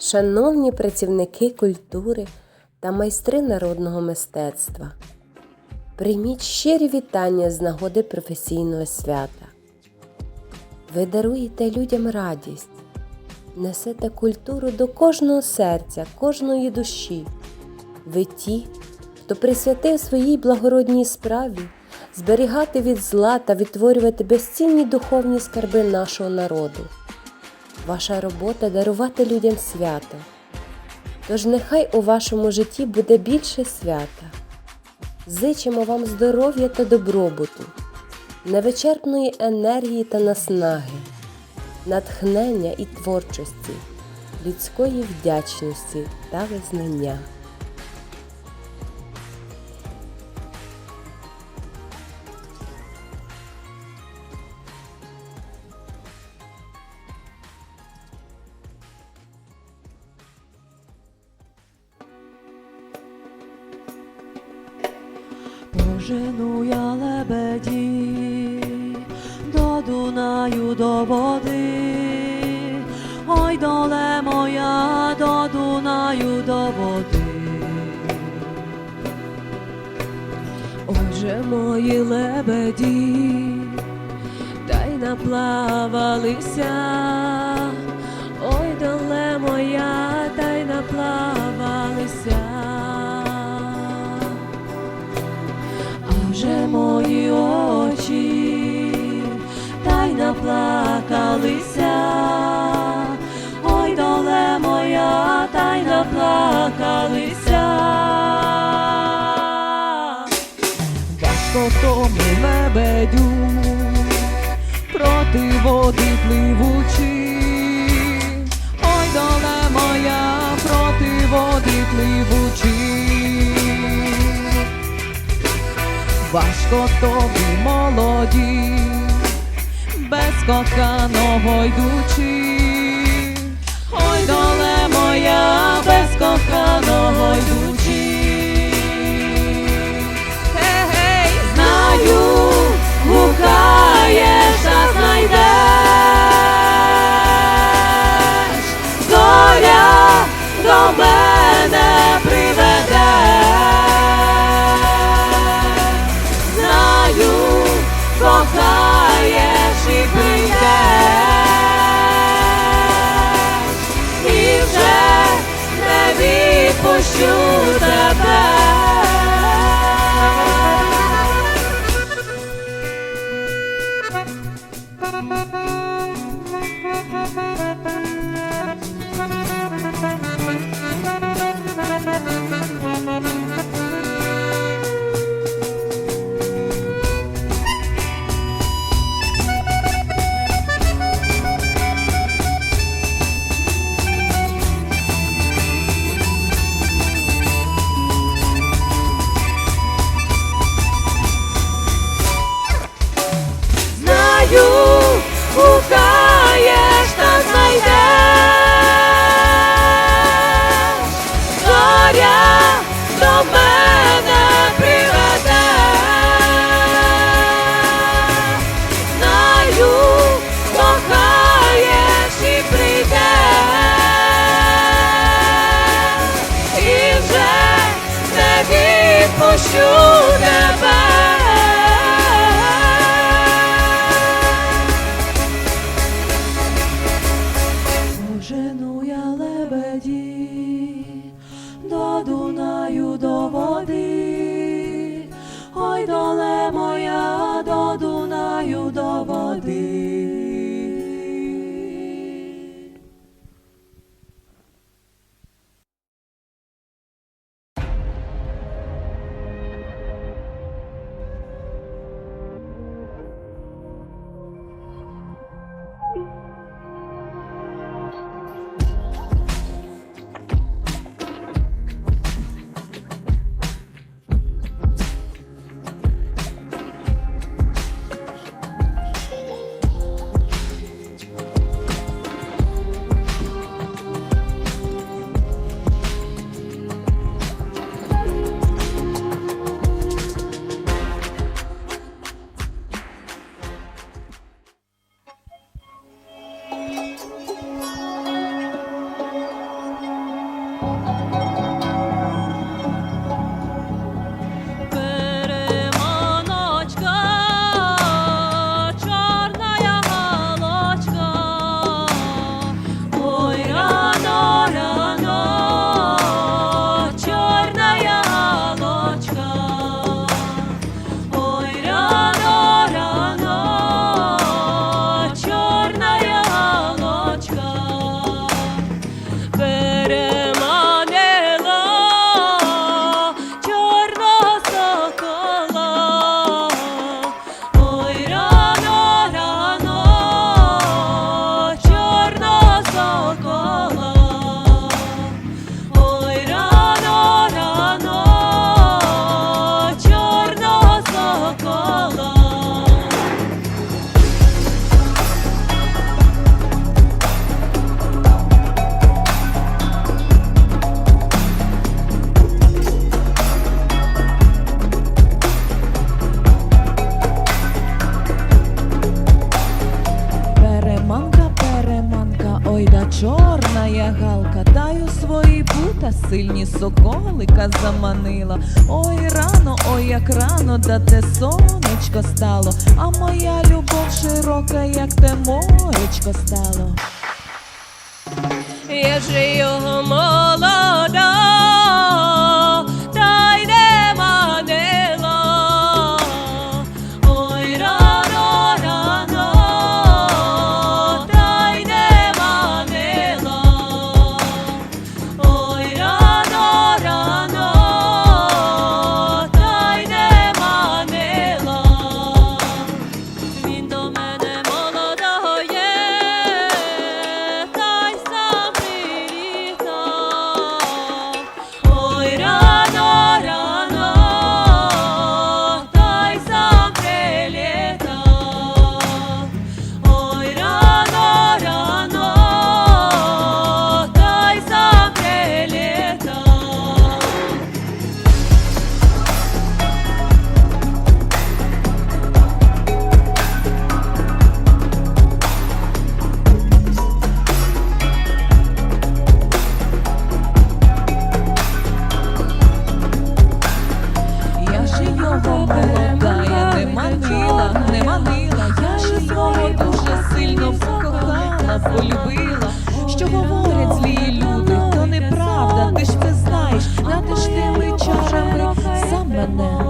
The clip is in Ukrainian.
шановні працівники культури та майстри народного мистецтва, прийміть щирі вітання з нагоди професійного свята. Ви даруєте людям радість, несете культуру до кожного серця, кожної душі. Ви ті, хто присвятив своїй благородній справі зберігати від зла та відтворювати безцінні духовні скарби нашого народу. Ваша робота дарувати людям свято. Тож нехай у вашому житті буде більше свята. Зичимо вам здоров'я та добробуту, невичерпної енергії та наснаги, натхнення і творчості, людської вдячності та визнання. Пожену я лебеді до Дунаю до води, ой доле моя до Дунаю до води. Отже, мої лебеді, та й наплавалися, ой доле моя, та й наплавалися. Вже мої очі та й наплакалися, ой доле моя, та й наплакалися. Важко тому лебедю проти води пливучи, ой доле моя, проти води пливучи. Важко тобі молоді, без коханого йдучи, ой доле моя, без коханого йдучи. Кохаєш і прийдеш, і вже не відпущу тебе. you. Oh Oh, та сильні соколика заманила. Ой, рано, ой, як рано, да те сонечко стало, а моя любов широка, як те моречко стало. Я же його мола. кохала, полюбила, що говорять злі люди, то неправда, ти ж ти знаєш, натиш тими чарами за мене.